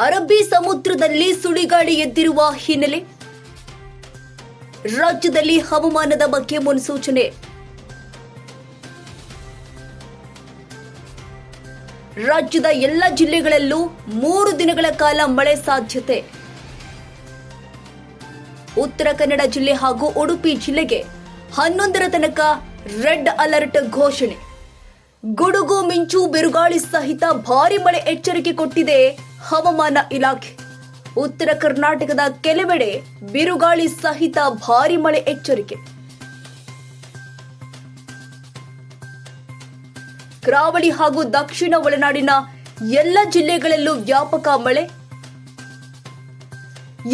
ಅರಬ್ಬಿ ಸಮುದ್ರದಲ್ಲಿ ಸುಳಿಗಾಳಿ ಎದ್ದಿರುವ ಹಿನ್ನೆಲೆ ರಾಜ್ಯದಲ್ಲಿ ಹವಾಮಾನದ ಬಗ್ಗೆ ಮುನ್ಸೂಚನೆ. ರಾಜ್ಯದ ಎಲ್ಲ ಜಿಲ್ಲೆಗಳಲ್ಲೂ ಮೂರು ದಿನಗಳ ಕಾಲ ಮಳೆ ಸಾಧ್ಯತೆ. ಉತ್ತರ ಕನ್ನಡ ಜಿಲ್ಲೆ ಹಾಗೂ ಉಡುಪಿ ಜಿಲ್ಲೆಗೆ ಹನ್ನೊಂದರ ತನಕ ರೆಡ್ ಅಲರ್ಟ್ ಘೋಷಣೆ. ಗುಡುಗು ಮಿಂಚು ಬಿರುಗಾಳಿ ಸಹಿತ ಭಾರಿ ಮಳೆ ಎಚ್ಚರಿಕೆ ಕೊಟ್ಟಿದೆ ಹವಾಮಾನ ಇಲಾಖೆ. ಉತ್ತರ ಕರ್ನಾಟಕದ ಕೆಲವೆಡೆ ಬಿರುಗಾಳಿ ಸಹಿತ ಭಾರಿ ಮಳೆ ಎಚ್ಚರಿಕೆ. ಕರಾವಳಿ ಹಾಗೂ ದಕ್ಷಿಣ ಒಳನಾಡಿನ ಎಲ್ಲ ಜಿಲ್ಲೆಗಳಲ್ಲೂ ವ್ಯಾಪಕ ಮಳೆ.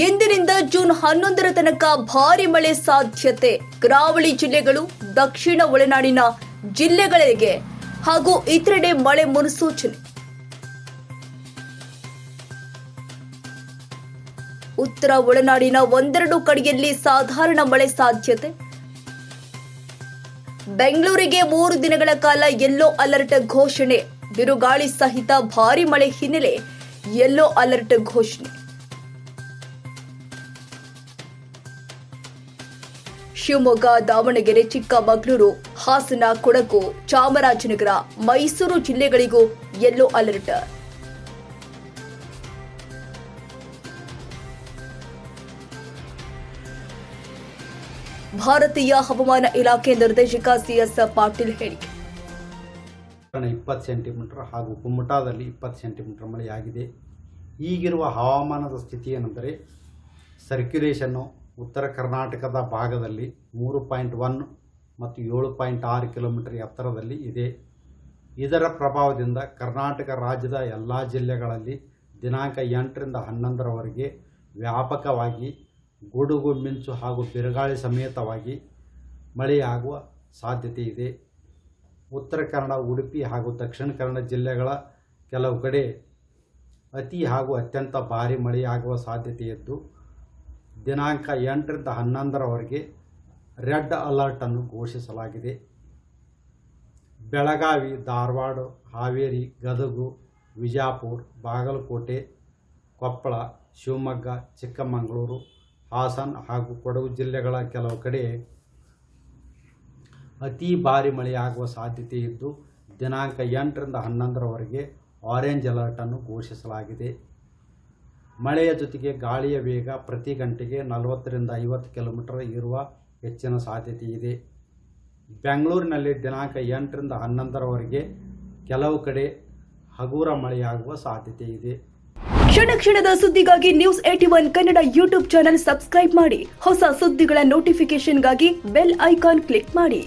ಎಂದಿನಿಂದ ಜೂನ್ ಹನ್ನೊಂದರ ತನಕ ಭಾರಿ ಮಳೆ ಸಾಧ್ಯತೆ. ಕರಾವಳಿ ಜಿಲ್ಲೆಗಳು ದಕ್ಷಿಣ ಒಳನಾಡಿನ ಜಿಲ್ಲೆಗಳಿಗೆ ಹಾಗೂ ಇತರೆಡೆ ಮಳೆ ಮುನ್ಸೂಚನೆ. ಉತ್ತರ ಒಳನಾಡಿನ ಒಂದೆರಡು ಕಡೆಯಲ್ಲಿ ಸಾಧಾರಣ ಮಳೆ ಸಾಧ್ಯತೆ. ಬೆಂಗಳೂರಿಗೆ ಮೂರು ದಿನಗಳ ಕಾಲ ಯೆಲ್ಲೋ ಅಲರ್ಟ್ ಘೋಷಣೆ. ಬಿರುಗಾಳಿ ಸಹಿತ ಭಾರಿ ಮಳೆ ಹಿನ್ನೆಲೆ ಯೆಲ್ಲೋ ಅಲರ್ಟ್ ಘೋಷಣೆ. ಶಿವಮೊಗ್ಗ, ದಾವಣಗೆರೆ, ಚಿಕ್ಕಮಗಳೂರು, ಹಾಸನ, ಕೊಡಗು, ಚಾಮರಾಜನಗರ, ಮೈಸೂರು ಜಿಲ್ಲೆಗಳಿಗೂ ಯೆಲ್ಲೋ ಅಲರ್ಟ್ ಭಾರತೀಯ ಹವಾಮಾನ ಇಲಾಖೆ ನಿರ್ದೇಶಕ ಸಿಎಸ್ ಪಾಟೀಲ್ ಹೇಳಿಕೆ. ಇಪ್ಪತ್ತು ಸೆಂಟಿಮೀಟರ್ ಹಾಗೂ ಕುಮ್ಮಟಾದಲ್ಲಿ ಇಪ್ಪತ್ತು ಸೆಂಟಿಮೀಟರ್ ಮಳೆಯಾಗಿದೆ. ಈಗಿರುವ ಹವಾಮಾನದ ಸ್ಥಿತಿ ಏನೆಂದರೆ ಸರ್ಕ್ಯುಲೇಷನ್ನು ಉತ್ತರ ಕರ್ನಾಟಕದ ಭಾಗದಲ್ಲಿ ಮೂರು ಪಾಯಿಂಟ್ ಒನ್ ಮತ್ತು ಏಳು ಪಾಯಿಂಟ್ ಆರು ಕಿಲೋಮೀಟರ್ ಎತ್ತರದಲ್ಲಿ ಇದೆ. ಇದರ ಪ್ರಭಾವದಿಂದ ಕರ್ನಾಟಕ ರಾಜ್ಯದ ಎಲ್ಲ ಜಿಲ್ಲೆಗಳಲ್ಲಿ ದಿನಾಂಕ ಎಂಟರಿಂದ ಹನ್ನೊಂದರವರೆಗೆ ವ್ಯಾಪಕವಾಗಿ ಗುಡುಗು, ಮಿಂಚು ಹಾಗೂ ಬಿರುಗಾಳಿ ಸಮೇತವಾಗಿ ಮಳೆಯಾಗುವ ಸಾಧ್ಯತೆ ಇದೆ. ಉತ್ತರ ಕನ್ನಡ, ಉಡುಪಿ ಹಾಗೂ ದಕ್ಷಿಣ ಕನ್ನಡ ಜಿಲ್ಲೆಗಳ ಕೆಲವು ಕಡೆ ಅತಿ ಹಾಗೂ ಅತ್ಯಂತ ಭಾರಿ ಮಳೆಯಾಗುವ ಸಾಧ್ಯತೆ ಇದ್ದು ದಿನಾಂಕ ಎಂಟರಿಂದ ಹನ್ನೊಂದರವರೆಗೆ ರೆಡ್ ಅಲರ್ಟನ್ನು ಘೋಷಿಸಲಾಗಿದೆ. ಬೆಳಗಾವಿ, ಧಾರವಾಡ, ಹಾವೇರಿ, ಗದಗು, ವಿಜಾಪುರ, ಬಾಗಲಕೋಟೆ, ಕೊಪ್ಪಳ, ಶಿವಮೊಗ್ಗ, ಚಿಕ್ಕಮಗಳೂರು, ಹಾಸನ ಹಾಗೂ ಕೊಡಗು ಜಿಲ್ಲೆಗಳ ಕೆಲವು ಕಡೆ ಅತಿ ಭಾರಿ ಮಳೆಯಾಗುವ ಸಾಧ್ಯತೆ ಇದ್ದು, ದಿನಾಂಕ ಎಂಟರಿಂದ ಹನ್ನೊಂದರವರೆಗೆ ಆರೆಂಜ್ ಅಲರ್ಟನ್ನು ಘೋಷಿಸಲಾಗಿದೆ. ಮಳೆಯ ಜೊತೆಗೆ ಗಾಳಿಯ ವೇಗ ಪ್ರತಿ ಗಂಟೆಗೆ ನಲವತ್ತರಿಂದ ಐವತ್ತು ಕಿಲೋಮೀಟರ್ ಇರುವ ಹೆಚ್ಚಿನ ಸಾಧ್ಯತೆ ಇದೆ. ಬೆಂಗಳೂರಿನಲ್ಲಿ ದಿನಾಂಕ ಎಂಟರಿಂದ ಹನ್ನೊಂದರವರೆಗೆ ಕೆಲವು ಕಡೆ ಹಗುರ ಮಳೆಯಾಗುವ ಸಾಧ್ಯತೆ ಇದೆ. ಕ್ಷಣ ಕ್ಷಣದ ಸುದ್ದಿಗಾಗಿ news eighty one Kannada YouTube channel subscribe ಮಾಡಿ. ಹೊಸ ಸುದ್ದಿಗಳ ನೋಟಿಫಿಕೇಶನ್ಗಾಗಿ ಬೆಲ್ ಐಕಾನ್ ಕ್ಲಿಕ್ ಮಾಡಿ.